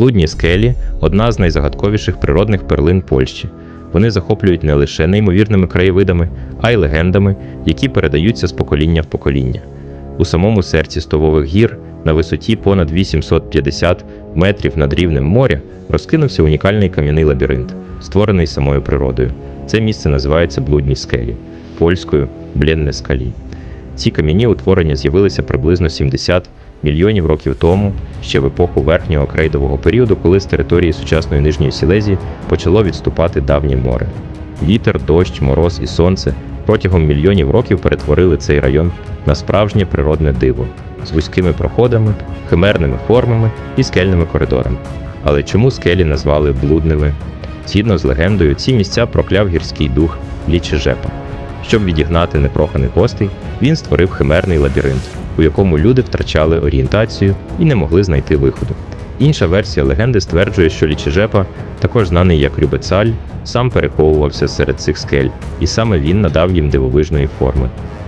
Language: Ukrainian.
Блудні скелі одна з найзагадковіших природних перлин Польщі. Вони захоплюють не лише неймовірними краєвидами, а й легендами, які передаються з покоління в покоління. У самому серці стовових гір на висоті понад 850 метрів над рівнем моря розкинувся унікальний кам'яний лабіринт, створений самою природою. Це місце називається Блудні скелі, польською Блєнне скалі. Ці кам'яні утворення з'явилися приблизно 70 мільйонів років тому, ще в епоху верхнього крейдового періоду, коли з території сучасної Нижньої Сілезії почало відступати давнє море. Вітер, дощ, мороз і сонце протягом мільйонів років перетворили цей район на справжнє природне диво з вузькими проходами, химерними формами і скельними коридорами. Але чому скелі назвали блудними? Згідно з легендою, ці місця прокляв гірський дух Лічежепа. Щоб відігнати непроханий гостей, він створив химерний лабіринт, у якому люди втрачали орієнтацію і не могли знайти виходу. Інша версія легенди стверджує, що Лічежепа, також знаний як Рюбецаль, сам переховувався серед цих скель, і саме він надав їм дивовижної форми.